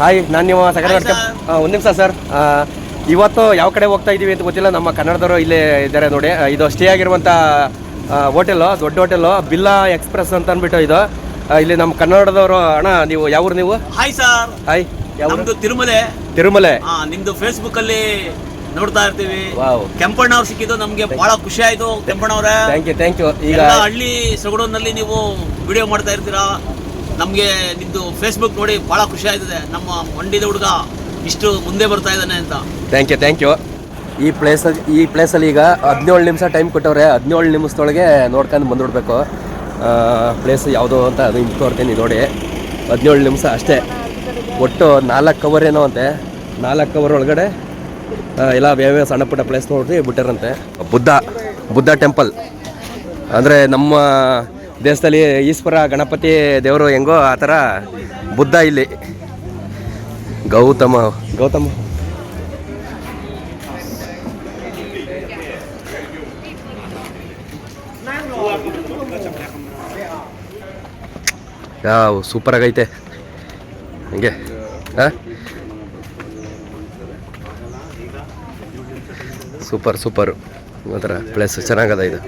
Hi ನಾನು ನಿಮ್ಮ second. ಒಂದು ನಿಮಿಷ ಸರ್. ಇವತ್ತು ಯಾವ ಕಡೆ ಹೋಗ್ತಾ ಇದ್ದೀವಿ ಅಂತ ಗೊತ್ತಿಲ್ಲ. ನಮ್ಮ ಕನ್ನಡದವರು ಇಲ್ಲೇ ಇದ್ದಾರೆ ನೋಡಿ. ಇದು ಸ್ಟೇ ಆಗಿರುವಂಥ ಹೋಟೆಲು ದೊಡ್ಡ ಹೋಟೆಲು ಬಿಲ್ಲಾ ಎಕ್ಸ್ಪ್ರೆಸ್ ಅಂತ ಅಂದ್ಬಿಟ್ಟು ಇದು. ಇಲ್ಲಿ ನಮ್ಮ ಕನ್ನಡದವರು ಅಣ್ಣ ನೀವು ಯಾವ್ರು ನೀವು? ಹಾಯ್ ಸರ್ ಹಾಯ್ ಯಾವ್ದು ತಿರುಮಲೆ. ತಿರುಮಲೆ. ನಿಮ್ದು ಫೇಸ್ಬುಕ್ ಅಲ್ಲಿ ನೋಡ್ತಾ ಇರ್ತೀವಿ. ಕೆಂಪಣ್ಣ ಅವ್ರು ಸಿಕ್ಕಿದ್ದು ನಮ್ಗೆ ಬಹಳ ಖುಷಿ ಆಯ್ತು ಕೆಂಪಣ್ಣ ಅವರೇ ಥ್ಯಾಂಕ್ ಯು ಥ್ಯಾಂಕ್ ಯು ಈಗ ಹಳ್ಳಿ ಸೊಗಡೂರಿನಲ್ಲಿ ನೀವು ವಿಡಿಯೋ ಮಾಡ್ತಾ ಇರ್ತೀರಾ? ನಮ್ಗೆ ನಿಮ್ಮದು ಫೇಸ್ಬುಕ್ ನೋಡಿ ಭಾಳ ಖುಷಿ ಆಯ್ತದೆ. ನಮ್ಮ ಮಂಡಿದ ಹುಡುಗ ಇಷ್ಟು ಮುಂದೆ ಬರ್ತಾ ಇದ್ದಾನೆ ಅಂತ. ಥ್ಯಾಂಕ್ ಯು ಥ್ಯಾಂಕ್ ಯು ಈ ಪ್ಲೇಸ್ ಈ ಪ್ಲೇಸಲ್ಲಿ ಈಗ ಹದಿನೇಳು ನಿಮಿಷ ಟೈಮ್ ಕೊಟ್ಟವ್ರೆ, ಹದಿನೇಳು ನಿಮಿಷದೊಳಗೆ ನೋಡ್ಕೊಂಡು ಬಂದ್ಬಿಡ್ಬೇಕು. ಪ್ಲೇಸ್ ಯಾವುದು ಅಂತ ಅದು ಹಿಂಗೆ ತೋರ್ತೀನಿ ನೋಡಿ. ಹದಿನೇಳು ನಿಮಿಷ ಅಷ್ಟೇ. ಒಟ್ಟು ನಾಲ್ಕು ಕವರ್ ಏನೋ ಅಂತೆ. ನಾಲ್ಕು ಕವರ್ ಒಳಗಡೆ ಎಲ್ಲ ಯಾವ್ಯಾವ ಸಣ್ಣ ಪುಟ್ಟ ಪ್ಲೇಸ್ ನೋಡಿ ಬಿಟ್ಟರಂತೆ. ಬುದ್ಧ ಬುದ್ಧ ಟೆಂಪಲ್ ಅಂದರೆ ನಮ್ಮ ದೇಶದಲ್ಲಿ ಈಶ್ವರ ಗಣಪತಿ ದೇವರು ಹೆಂಗೋ ಆ ಥರ ಬುದ್ಧ ಇಲ್ಲಿ. ಗೌತಮ. ಗೌತಮ. ಯಾವ ಸೂಪರ್ ಆಗೈತೆ. ಹಂಗೆ ಹಾಂ? ಸೂಪರ್ ಸೂಪರು ಒಂಥರ ಪ್ಲೇಸ್ ಚೆನ್ನಾಗದ ಇದು.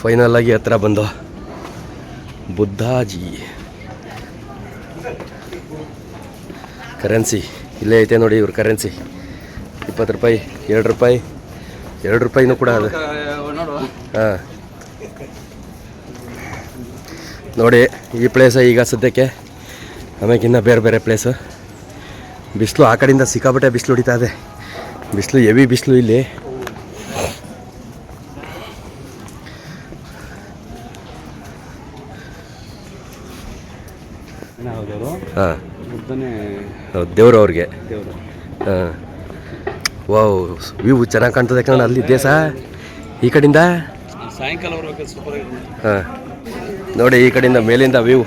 ಫೈನಲ್ ಆಗಿ ಹತ್ರ ಬಂದು ಬುದ್ಧಾಜಿ. ಕರೆನ್ಸಿ, ಇಲ್ಲೇ ಐತೆ ನೋಡಿ ಇವ್ರ ಕರೆನ್ಸಿ. ಇಪ್ಪತ್ತು ರೂಪಾಯಿ, ಎರಡು ರೂಪಾಯಿ, ಎರಡು ರೂಪಾಯಿನೂ ಕೂಡ ಅದು. ಹಾಂ ನೋಡಿ, ಈ ಪ್ಲೇಸ ಈಗ ಸದ್ಯಕ್ಕೆ ಆಮೇಕಿನ್ನ ಬೇರೆ ಬೇರೆ ಪ್ಲೇಸು ಬಿಸಿಲು ಆ ಕಡೆಯಿಂದ ಸಿಕ್ಕಾಪಟ್ಟೆ ಬಿಸಿಲು ಹೊಡಿತಾ ಇದೆ. ಬಿಸಿಲು ಹೆವಿ ಬಿಸಿಲು ಇಲ್ಲಿ ಹೌದವರು ಹಾಂ ಬುದ್ಧನೇ ಹೌದು ದೇವರು ಅವ್ರಿಗೆ. ಹಾಂ ವಾವ್ ವ್ಯೂ ಚೆನ್ನಾಗಿ ಕಾಣ್ತದೆ ಕಣ ಅಲ್ಲಿ ಸಹ ಈ ಕಡೆಯಿಂದ? ಸಾಯಂಕಾಲ ಹಾಂ ನೋಡಿ ಈ ಕಡೆಯಿಂದ ಮೇಲಿಂದ ವ್ಯೂ.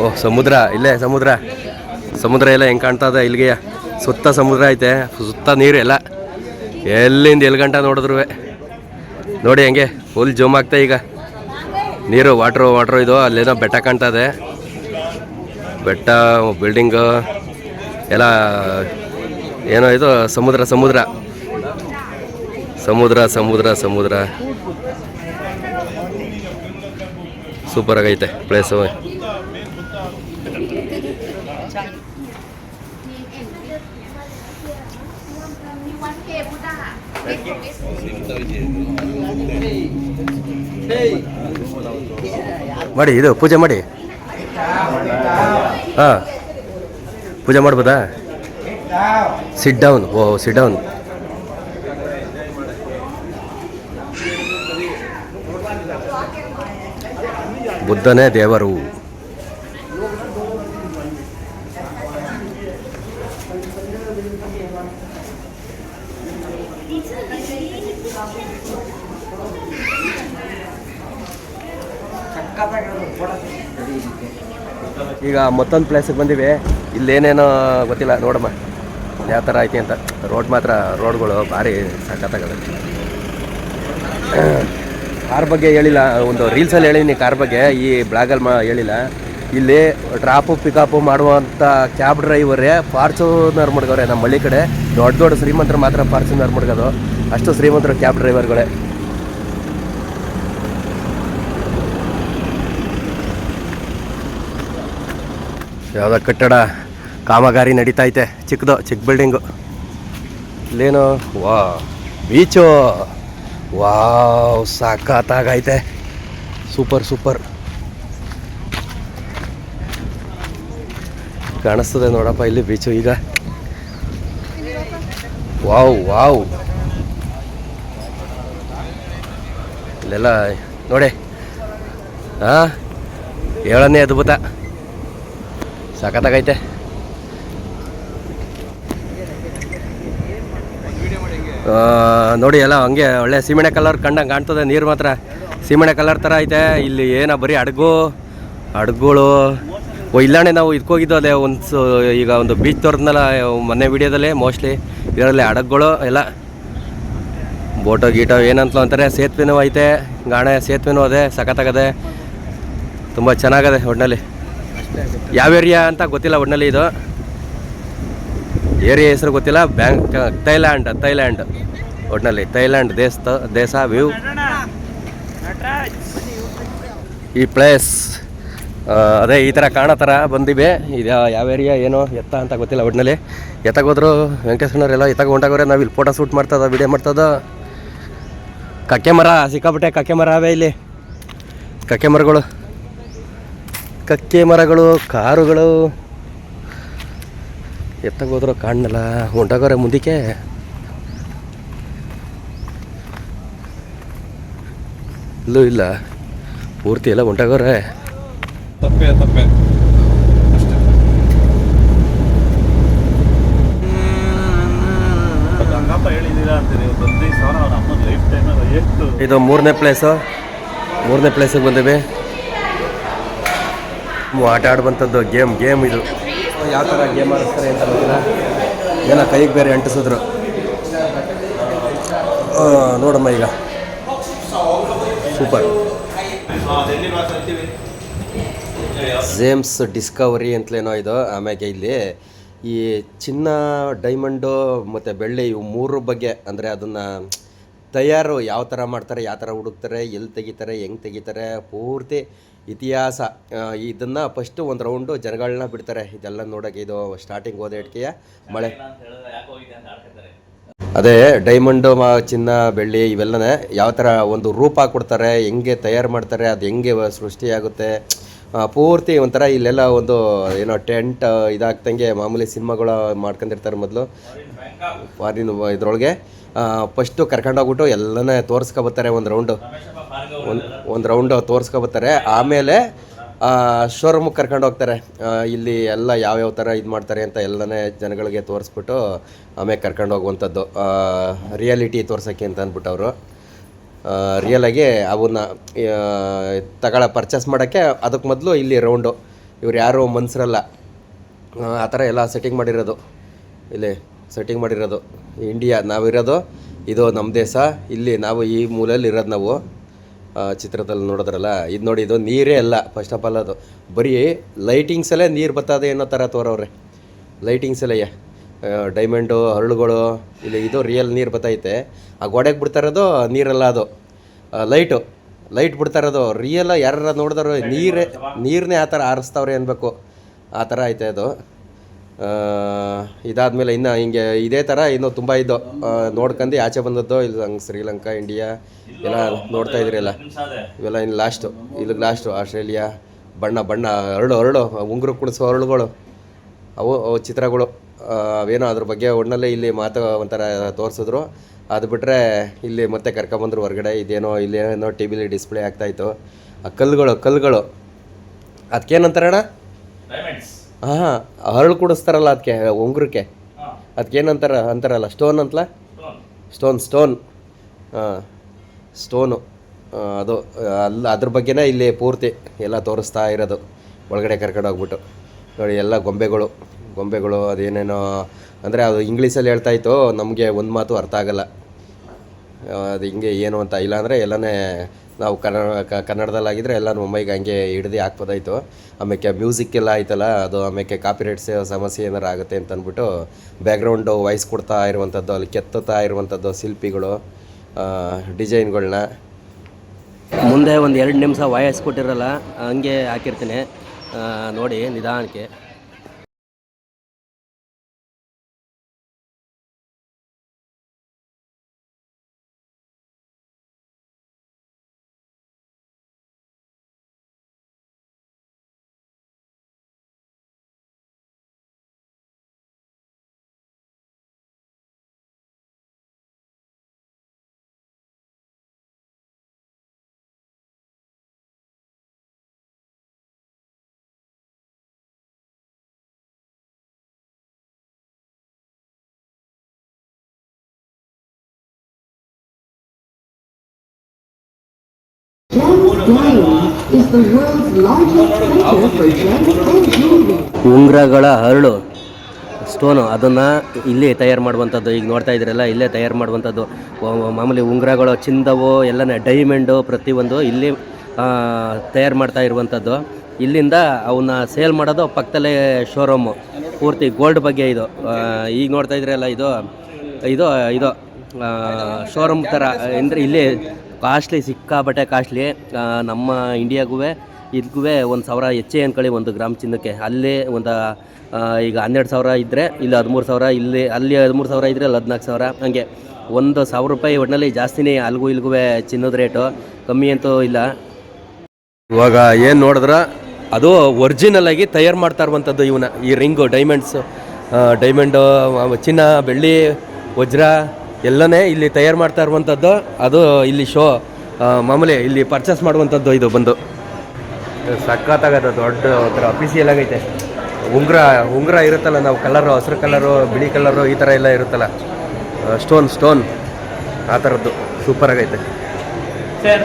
ಓ ಸಮುದ್ರ ಇಲ್ಲೇ ಸಮುದ್ರ. ಸಮುದ್ರ ಎಲ್ಲ ಹೆಂಗೆ ಕಾಣ್ತಾ ಇದೆ ಇಲ್ಲಿಗೆ? ಸುತ್ತ ಸಮುದ್ರ ಐತೆ ಸುತ್ತ ನೀರು ಎಲ್ಲ. ಎಲ್ಲಿಂದ ಎಲ್ಲಿ ಗಂಟ ನೋಡಿದ್ರು ನೋಡಿ ಹೆಂಗೆ ಫುಲ್ ಜೂಮ್ ಆಗ್ತಾ ಈಗ. ನೀರು ವಾಟ್ರು ವಾಟ್ರು ಇದು, ಅಲ್ಲೇನೋ ಬೆಟ್ಟ ಕಾಣ್ತಾ ಇದೆ. ಬೆಟ್ಟ ಬಿಲ್ಡಿಂಗು ಎಲ್ಲ, ಏನೋ ಇದು, ಸಮುದ್ರ ಸಮುದ್ರ. ಸಮುದ್ರ ಸಮುದ್ರ ಸಮುದ್ರ. ಸೂಪರ್ ಆಗೈತೆ ಪ್ಲೇಸು ಮಾಡಿ ಇದು ಪೂಜೆ ಮಾಡಿ. ಹಾಂ. ಪೂಜೆ ಮಾಡ್ಬೋದಾ? ಸಿಟ್ ಡೌನ್ ಓ ಸಿಟ್ ಡೌನ್ ಬುದ್ಧನೇ ದೇವರು. ಈಗ ಮತ್ತೊಂದು ಪ್ಲೇಸಿಗೆ ಬಂದಿವಿ. ಇಲ್ಲೇನೇನೋ ಗೊತ್ತಿಲ್ಲ, ನೋಡಮ್ಮ. ಯಾವ ಥರ ಐತಿ ಅಂತ. ರೋಡ್ ಮಾತ್ರ, ರೋಡ್ಗಳು ಭಾರಿ ಸಾಕತ್ತಾಗದ ಕಾರ್ ಬಗ್ಗೆ ಹೇಳಿಲ್ಲ, ಒಂದು ರೀಲ್ಸಲ್ಲಿ ಹೇಳಿನಿ ಕಾರ್ ಬಗ್ಗೆ, ಈ ಬ್ಲಾಗಲ್ಲಿ ಮಾ ಹೇಳಿಲ್ಲ. ಇಲ್ಲಿ ಡ್ರಾಪು ಪಿಕಪ್ ಮಾಡುವಂಥ ಕ್ಯಾಬ್ ಡ್ರೈವರೇ ಫಾರ್ಚೂನರ್ ಮಡ್ಗವ್ರೆ ನಮ್ಮ ಹಳ್ಳಿ ಕಡೆ. ದೊಡ್ಡ ದೊಡ್ಡ ಶ್ರೀಮಂತರು ಮಾತ್ರ ಫಾರ್ಚೂನರ್ ಮಡ್ಗೋದು ಅಷ್ಟು ಶ್ರೀಮಂತರು ಕ್ಯಾಬ್ ಡ್ರೈವರ್ಗಳೇ ಯಾವುದೋ ಕಟ್ಟಡ ಕಾಮಗಾರಿ ನಡೀತಾ ಐತೆ ಚಿಕ್ಕದು, ಚಿಕ್ಕ ಬಿಲ್ಡಿಂಗು ಇಲ್ಲೇನು? ವಾ, ಬೀಚು. ವಾವ್ ಸಾಕತ್ತಾಗೈತೆ ಸೂಪರ್ ಸೂಪರ್. ಕಾಣಿಸ್ತದೆ ನೋಡಪ್ಪ ಇಲ್ಲಿ ಬೀಚು ಈಗ. Wow wow. ಇಲ್ಲೆಲ್ಲ, ನೋಡಿ. ಹಾಂ ಏಳನೇ ಅದ್ಭುತ. ಸಖತ್ತಾಗೈತೆ. ನೋಡಿ ಎಲ್ಲ ಹಂಗೆ ಒಳ್ಳೆ ಸೀಮೆಣ್ಣೆ ಕಲರ್ ಕಂಡಂಗೆ ಕಾಣ್ತದೆ, ನೀರು ಮಾತ್ರ. ಸೀಮೆಣ್ಣೆ ಕಲರ್ ಥರ ಐತೆ, ಇಲ್ಲಿ ಏನೋ ಬರೀ ಹಡಗು ಹಡಗುಗಳು ಓ ಇಲ್ಲಾಣೆ ನಾವು ಇದಕ್ಕೋಗಿದ್ದು ಅದೇ ಒಂದು ಈಗ ಒಂದು ಬೀಚ್ ತೋರಿದ್ನಲ್ಲ, ಮೊನ್ನೆ ವಿಡಿಯೋದಲ್ಲಿ ಮೋಸ್ಟ್ಲಿ ಇದರಲ್ಲಿ ಹಡಗುಗಳು ಎಲ್ಲ. ಬೋಟೋ ಗೀಟೋ ಏನಂತ ಅಂತಾರೆ, ಸೇತುವೆನೂ ಐತೆ, ಗಾಣೆ ಸೇತುವೆನೂ ಅದೇ, ಸಖತ್ತಾಗದೆ. ತುಂಬ ಚೆನ್ನಾಗದೆ ಒಟ್ನಲ್ಲಿ. ಯಾವ ಏರಿಯಾ ಅಂತ ಗೊತ್ತಿಲ್ಲ ಒಡ್ನಲ್ಲಿ ಇದು. ಏರಿಯಾ ಹೆಸರು ಗೊತ್ತಿಲ್ಲ, ಬ್ಯಾಂಕ್, ಥೈಲ್ಯಾಂಡ್ ಥೈಲ್ಯಾಂಡ್ ಒಟ್ನಲ್ಲಿ, ಥೈಲ್ಯಾಂಡ್ ದೇಶ ದೇಶ ವ್ಯೂ. ಈ ಪ್ಲೇಸ್ ಅದೇ ಈ ಥರ ಕಾಣೋ ಬಂದಿವೆ. ಇದು ಯಾವ ಏರಿಯಾ, ಏನೋ, ಎತ್ತ ಅಂತ ಗೊತ್ತಿಲ್ಲ ಒಟ್ಟಿನಲ್ಲಿ ಎತ್ತಾಗೋದ್ರು ವೆಂಕಟೇಶ್ವರರೆಲ್ಲ ಎತ್ತಾಗ ಹೊಂಟಾಗೋರೆ, ನಾವು ಇಲ್ಲಿ ಫೋಟೋ ಶೂಟ್ ಮಾಡ್ತದ ವಿಡಿಯೋ ಮಾಡ್ತದ ಕಕ್ಕೆ ಮರ, ಸಿಕ್ಕಾಪಟ್ಟೆ ಕಕ್ಕೆ ಮರ ಅವೇ ಇಲ್ಲಿ. ಕಕ್ಕೆ ಮರಗಳು. ಕಕ್ಕೆ ಮರಗಳು ಕಾರುಗಳು. ಎತ್ತಗೋದ್ರೂ ಕಾಣಲ್ಲ ಹೊಂಟಾಗೋರೆ ಮುಂದಕ್ಕೆ. ಇಲ್ಲೂ ಇಲ್ಲ. ಪೂರ್ತಿ ಎಲ್ಲ ಹೊಂಟಗೋರೆ ತಪ್ಪೆ ತಪ್ಪೆ. ಇದು ಮೂರನೇ ಪ್ಲೇಸು ಮೂರನೇ ಪ್ಲೇಸಿಗೆ ಬಂದಿವೆ. ಆಟ ಆಡುವಂಥದ್ದು ಗೇಮ್ ಗೇಮ್ ಇದು. ಯಾವ ಥರ ಗೇಮ್ ಆಡಿಸ್ತಾರೆ ಅಂತ ಗೊತ್ತಿಲ್ಲ. ಏನೋ ಕೈಗೆ ಬೇರೆ ಅಂಟಿಸಿದ್ರು. ನೋಡಮ್ಮ ಈಗ. ಸೂಪರ್ ಜೇಮ್ಸ್ ಡಿಸ್ಕವರಿ ಅಂತಲೇನೋ ಇದು, ಆಮ್ಯಾಗೆ ಇಲ್ಲಿ. ಈ ಚಿನ್ನ, ಡೈಮಂಡು, ಮತ್ತು ಬೆಳ್ಳಿ ಇವು ಮೂರು ಬಗ್ಗೆ, ಅಂದರೆ ಅದನ್ನು ತಯಾರು ಯಾವ ಥರ ಮಾಡ್ತಾರೆ, ಯಾವ ಥರ ಹುಡುಕ್ತಾರೆ, ಎಲ್ಲಿ ತೆಗಿತಾರೆ, ಹೆಂಗೆ ತೆಗಿತಾರೆ, ಪೂರ್ತಿ ಇತಿಹಾಸ ಇದನ್ನು ಫಸ್ಟು ಒಂದು ರೌಂಡು ಜನಗಳನ್ನ ಬಿಡ್ತಾರೆ. ಇದೆಲ್ಲ ನೋಡೋಕೆ ಇದು ಸ್ಟಾರ್ಟಿಂಗ್ ಹೋದ ಇಟ್ಕೆಯ ಮಳೆ. ಅದೇ ಡೈಮಂಡು ಚಿನ್ನ, ಬೆಳ್ಳಿ ಇವೆಲ್ಲನೇ ಯಾವ ಥರ ಒಂದು ರೂಪ ಕೊಡ್ತಾರೆ, ಹೆಂಗೆ ತಯಾರು ಮಾಡ್ತಾರೆ, ಅದು ಹೆಂಗೆ ಸೃಷ್ಟಿಯಾಗುತ್ತೆ ಪೂರ್ತಿ ಒಂಥರ ಇಲ್ಲೆಲ್ಲ ಒಂದು ಏನೋ ಟೆಂಟ್ ಇದಾಗ್ತಂಗೆ ಮಾಮೂಲಿ ಸಿನಿಮಾಗಳು ಮಾಡ್ಕೊಂಡಿರ್ತಾರೆ ಮೊದಲು. ಫಾರಿನ್ ಇದ್ರೊಳಗೆ. ಫಸ್ಟು ಕರ್ಕೊಂಡೋಗ್ಬಿಟ್ಟು ಎಲ್ಲನೇ ತೋರಿಸ್ಕೊಬತ್ತಾರೆ ಒಂದು ರೌಂಡು ಒಂದು ಒಂದು ರೌಂಡು ತೋರಿಸ್ಕೊಬತ್ತಾರೆ ಆಮೇಲೆ ಶೋರೂಮಿಗೆ ಕರ್ಕೊಂಡು ಹೋಗ್ತಾರೆ. ಇಲ್ಲಿ ಎಲ್ಲ ಯಾವ್ಯಾವ ಥರ ಇದು ಮಾಡ್ತಾರೆ ಅಂತ ಎಲ್ಲನೇ ಜನಗಳಿಗೆ ತೋರಿಸ್ಬಿಟ್ಟು ಆಮೇಲೆ ಕರ್ಕೊಂಡು ಹೋಗುವಂಥದ್ದು. ರಿಯಾಲಿಟಿ ತೋರ್ಸೋಕ್ಕೆ ಅಂತ ಅಂದ್ಬಿಟ್ಟು ಅವರು. ರಿಯಲಾಗಿ ಅವನ್ನ ತಗೊಳ ಪರ್ಚೇಸ್ ಮಾಡೋಕ್ಕೆ ಅದಕ್ಕೆ ಮೊದಲು ಇಲ್ಲಿ ರೌಂಡು ಇವ್ರು ಯಾರು ಮನ್ಸರಲ್ಲ. ಆ ಥರ ಎಲ್ಲ ಸೆಟ್ಟಿಂಗ್ ಮಾಡಿರೋದು. ಇಲ್ಲಿ ಸೆಟ್ಟಿಂಗ್ ಮಾಡಿರೋದು. ಇಂಡಿಯಾ ನಾವಿರೋದು, ಇದು ನಮ್ಮ ದೇಶ. ಇಲ್ಲಿ ನಾವು ಈ ಮೂಲೆಯಲ್ಲಿ ಇರೋದು ನಾವು. ಚಿತ್ರದಲ್ಲಿ ನೋಡಿದ್ರಲ್ಲ, ಇದು ನೋಡಿ ಇದು ನೀರೇ ಅಲ್ಲ ಫಸ್ಟ್ ಆಫ್ ಆಲ್ ಅದು. ಬರೀ ಲೈಟಿಂಗ್ಸಲ್ಲೇ ನೀರು ಬರ್ತದೆ ಅನ್ನೋ ಥರ ತೋರವ್ರೆ. ಲೈಟಿಂಗ್ಸಲ್ಲೇ ಡೈಮಂಡು ಹರಳುಗಳು ಇಲ್ಲಿ ಇದು ರಿಯಲ್ ನೀರು ಬತ್ತೈತೆ ಆ ಗೋಡೆಗೆ ಬಿಡ್ತಾ ಇರೋದು ನೀರಲ್ಲ ಅದು. ಲೈಟು ಲೈಟ್ ಬಿಡ್ತಾ ಇರೋದು. ರಿಯಲ್ ಯಾರು ನೋಡಿದ್ರು ನೀರೇ ನೀರನ್ನೇ ಆ ಥರ ಆರಿಸ್ತಾವ್ರೆ ಅನ್ಬೇಕು. ಆ ಥರ ಐತೆ ಅದು. ಇದಾದಮೇಲೆ ಇನ್ನು ಹಿಂಗೆ ಇದೇ ಥರ ಇನ್ನೂ ತುಂಬ ಇದು ಆ, ನೋಡ್ಕೊಂಡು ಆಚೆ ಬಂದದ್ದು ಇಲ್ಲಿ ಹಂಗೆ ಶ್ರೀಲಂಕಾ ಇಂಡಿಯಾ ಎಲ್ಲ ನೋಡ್ತಾ ಇದ್ರಲ್ಲ ಇವೆಲ್ಲ ಇನ್ನು ಲಾಸ್ಟು ಇಲ್ಲಿ ಲಾಸ್ಟು ಆಸ್ಟ್ರೇಲಿಯಾ ಬಣ್ಣ ಬಣ್ಣ ಅರಳು ಅರಳು ಉಂಗುರು ಕುಣಿಸುವ ಅರಳುಗಳು ಅವು ಚಿತ್ರಗಳು. ಅವೇನೋ ಅದ್ರ ಬಗ್ಗೆ ಒಣ್ಣಲ್ಲೇ ಇಲ್ಲಿ ಮಾತು ಒಂಥರ ತೋರಿಸಿದ್ರು. ಅದು ಬಿಟ್ಟರೆ ಇಲ್ಲಿ ಮತ್ತೆ ಕರ್ಕೊಂಬಂದ್ರು ಹೊರಗಡೆ ಇದೇನೋ ಇಲ್ಲೇನೋ ಟಿ ವಿಲಿ ಡಿಸ್ಪ್ಲೇ ಆಗ್ತಾಯಿತ್ತು ಆ ಕಲ್ಲುಗಳು ಕಲ್ಲುಗಳು. ಅದಕ್ಕೇನಂತಾರಣ ಹಾಂ ಹರಳು ಕುಡಿಸ್ತಾರಲ್ಲ ಅದಕ್ಕೆ ಉಂಗುರಕ್ಕೆ. ಅದಕ್ಕೇನಂತಾರ ಅಂತಾರಲ್ಲ ಸ್ಟೋನ್ ಅಂತಲ್ಲ ಸ್ಟೋನ್ ಸ್ಟೋನ್ ಹಾಂ ಸ್ಟೋನು ಅದು ಅಲ್ಲ ಅದ್ರ ಬಗ್ಗೆನೇ ಇಲ್ಲಿ ಪೂರ್ತಿ ಎಲ್ಲ ತೋರಿಸ್ತಾ ಇರೋದು. ಒಳಗಡೆ ಕರ್ಕೊಂಡು ಹೋಗ್ಬಿಟ್ಟು ನೋಡಿ ಎಲ್ಲ ಗೊಂಬೆಗಳು. ಗೊಂಬೆಗಳು, ಅದೇನೇನೋ, ಅಂದರೆ ಅದು ಇಂಗ್ಲೀಷಲ್ಲಿ ಹೇಳ್ತಾ ಇತ್ತು, ನಮಗೆ ಒಂದು ಮಾತು ಅರ್ಥ ಆಗಲ್ಲ. ಅದು ಹಿಂಗೆ ಏನು ಅಂತ ಇಲ್ಲಾಂದರೆ ಎಲ್ಲನೇ ನಾವು ಕನ್ನಡ ಕನ್ನಡದಲ್ಲಾಗಿದ್ದರೆ ಎಲ್ಲ ಮುಂಬೈಗೆ ಹಂಗೆ ಹಿಡ್ದು ಹಾಕ್ಬೋದಾಯಿತು. ಆಮೇಲೆ ಮ್ಯೂಸಿಕ್ ಎಲ್ಲ ಆಯ್ತಲ್ಲ, ಅದು ಆಮೇಲೆ ಕಾಪಿರೈಟ್ಸ್ ಸಮಸ್ಯೆ ಏನಾರು ಆಗುತ್ತೆ ಅಂತ ಅಂದ್ಬಿಟ್ಟು ಬ್ಯಾಕ್ಗ್ರೌಂಡು ವಾಯ್ಸ್ ಕೊಡ್ತಾ ಇರುವಂಥದ್ದು ಅಲ್ಲಿ ಕೆತ್ತುತ್ತಾ ಇರುವಂಥದ್ದು ಶಿಲ್ಪಿಗಳು ಡಿಸೈನ್ಗಳನ್ನ ಮುಂದೆ ಒಂದು ಎರಡು ನಿಮಿಷ ವಾಯ್ಸ್ ಕೊಟ್ಟಿರಲ್ಲ, ಹಂಗೆ ಹಾಕಿರ್ತೀನಿ. ನೋಡಿ ನಿಧಾನಕ್ಕೆ. ಉಂಗುರಗಳ ಹರಳು, ಸ್ಟೋನು, ಅದನ್ನು ಇಲ್ಲಿ ತಯಾರು ಮಾಡುವಂಥದ್ದು. ಈಗ ನೋಡ್ತಾ ಇದ್ದೀರಲ್ಲ, ಇಲ್ಲೇ ತಯಾರು ಮಾಡುವಂಥದ್ದು. ಮಾಮೂಲಿ ಉಂಗುರಗಳು ಚಿಂದವು ಎಲ್ಲನೇ ಡೈಮಂಡು ಪ್ರತಿಯೊಂದು ಇಲ್ಲಿ ತಯಾರು ಮಾಡ್ತಾ ಇರುವಂಥದ್ದು. ಇಲ್ಲಿಂದ ಅವನ್ನ ಸೇಲ್ ಮಾಡೋದು ಪಕ್ಕದಲ್ಲೇ ಶೋರೂಮು ಪೂರ್ತಿ ಗೋಲ್ಡ್ ಬಗ್ಗೆ ಇದು. ಈಗ ನೋಡ್ತಾ ಇದ್ರಲ್ಲ ಇದು ಇದು ಇದು ಶೋರೂಮ್ ಥರ ಅಂದರೆ ಇಲ್ಲಿ ಕಾಸ್ಟ್ಲಿ ಸಿಕ್ಕಾಬಟ್ಟೆ ಕಾಸ್ಟ್ಲಿ ನಮ್ಮ ಇಂಡಿಯಾಗೂ ಇದ್ಗೂ ಒಂದು ಸಾವಿರ ಹೆಚ್ಚೇ ಅನ್ಕೊಳ್ಳಿ ಒಂದು ಗ್ರಾಮ ಚಿನ್ನಕ್ಕೆ. ಅಲ್ಲಿ ಒಂದು ಈಗ ಹನ್ನೆರಡು ಸಾವಿರ ಇದ್ದರೆ ಇಲ್ಲಿ ಹದಿಮೂರು ಸಾವಿರ, ಇಲ್ಲಿ, ಅಲ್ಲಿ ಹದಿಮೂರು ಸಾವಿರ ಇದ್ದರೆ ಅಲ್ಲಿ ಹದಿನಾಲ್ಕು ಸಾವಿರ, ಹಂಗೆ. ಒಂದು ಸಾವಿರ ರೂಪಾಯಿ ಒಟ್ಟಿನಲ್ಲಿ ಜಾಸ್ತಿನೇ ಅಲ್ಗೂ ಇಲ್ಗೂ ಚಿನ್ನದ ರೇಟು, ಕಮ್ಮಿ ಅಂತೂ ಇಲ್ಲ. ಇವಾಗ ಏನು ನೋಡಿದ್ರೆ, ಅದು ಒರಿಜಿನಲ್ ಆಗಿ ತಯಾರು ಮಾಡ್ತಾ ಇರುವಂಥದ್ದು ಇವನ್ನ, ಈ ರಿಂಗು ಡೈಮಂಡ್ಸು ಡೈಮಂಡು ಚಿನ್ನ, ಬೆಳ್ಳಿ, ವಜ್ರ ಎಲ್ಲನೇ ಇಲ್ಲಿ ತಯಾರು ಮಾಡ್ತಾ ಇರುವಂಥದ್ದು ಅದು ಇಲ್ಲಿ ಶೋ ಮಾಮೂಲಿ ಇಲ್ಲಿ ಪರ್ಚೇಸ್ ಮಾಡುವಂಥದ್ದು ಇದು ಬಂದು. ಸಖತ್ತಾಗತ್ತೆ ದೊಡ್ಡ ಒಂಥರ ಅಫಿಸಿಯಲ್ ಆಗೈತೆ. ಉಂಗುರ ಉಂಗುರ ಇರುತ್ತಲ್ಲ ನಾವು ಕಲರು ಹಸಿರು ಕಲರು ಬಿಳಿ ಕಲರು ಈ ಥರ ಎಲ್ಲ ಇರುತ್ತಲ್ಲ. ಸ್ಟೋನ್ ಸ್ಟೋನ್ ಆ ಥರದ್ದು ಸೂಪರ್ ಆಗೈತೆ. ಸರ್